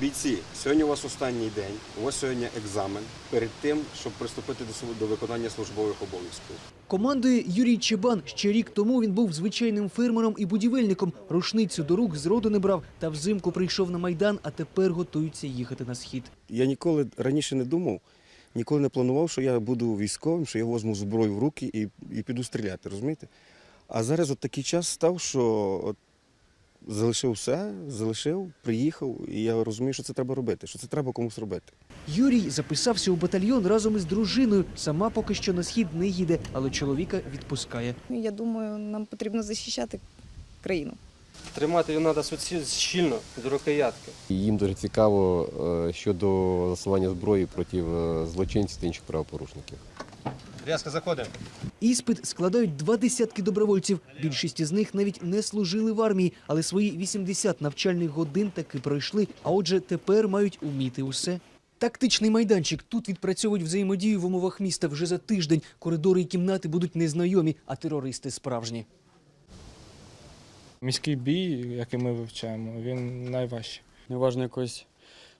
Бійці, сьогодні у вас останній день, у вас сьогодні екзамен перед тим, щоб приступити до, виконання службових обов'язків. Командує Юрій Чебан. Ще рік тому він був звичайним фермером і будівельником. Рушницю до рук зроду не брав та взимку прийшов на майдан, а тепер готується їхати на схід. Я ніколи раніше не думав, ніколи не планував, що я буду військовим, що я возьму зброю в руки і, і піду стріляти, розумієте? А зараз от такий час став, що от залишив все, залишив, приїхав, і я розумію, що це треба робити, що це треба комусь робити. Юрій записався у батальйон разом із дружиною. Сама поки що на схід не їде, але чоловіка відпускає. Я думаю, нам потрібно захищати країну. Тримати його треба щільно до рукоятки. Їм дуже цікаво е, щодо застосування зброї проти е, злочинців та інших правопорушників. Рязко заходимо. Іспит складають два десятки добровольців. Більшість із них навіть не служили в армії, але свої 80 навчальних годин таки пройшли. А отже, тепер мають уміти усе. Тактичний майданчик. Тут відпрацьовують взаємодію в умовах міста вже за тиждень. Коридори і кімнати будуть незнайомі, а терористи справжні. Міський бій, який ми вивчаємо, він найважчий. Неважно якогось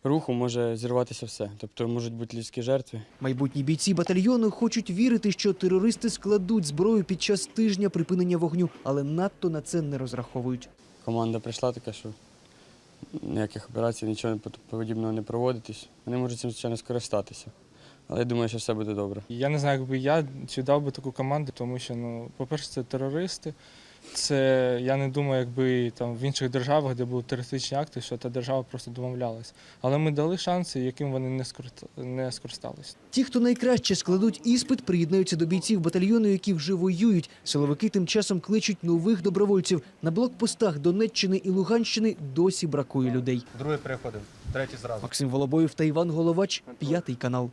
руху може зірватися все. Тобто можуть бути людські жертви. Майбутні бійці батальйону хочуть вірити, що терористи складуть зброю під час тижня припинення вогню, але надто на це не розраховують. Команда прийшла така, що ніяких операцій, нічого подібного не проводитись. Вони можуть цим звичайно скористатися. Але я думаю, що все буде добре. Я не знаю, якби я чи дав би таку команду, тому що, ну, по-перше, це терористи. Це я не думаю, якби там в інших державах, де були терористичні акти, що та держава просто домовлялась. Але ми дали шанси, яким вони не скориста- не скористалися. Ті, хто найкраще складуть іспит, приєднаються до бійців батальйону, які вже воюють. Силовики тим часом кличуть нових добровольців. На блокпостах Донеччини і Луганщини досі бракує людей. Другий переходимо, третій зразу. Максим Волобоєв та Іван Головач, п'ятий канал.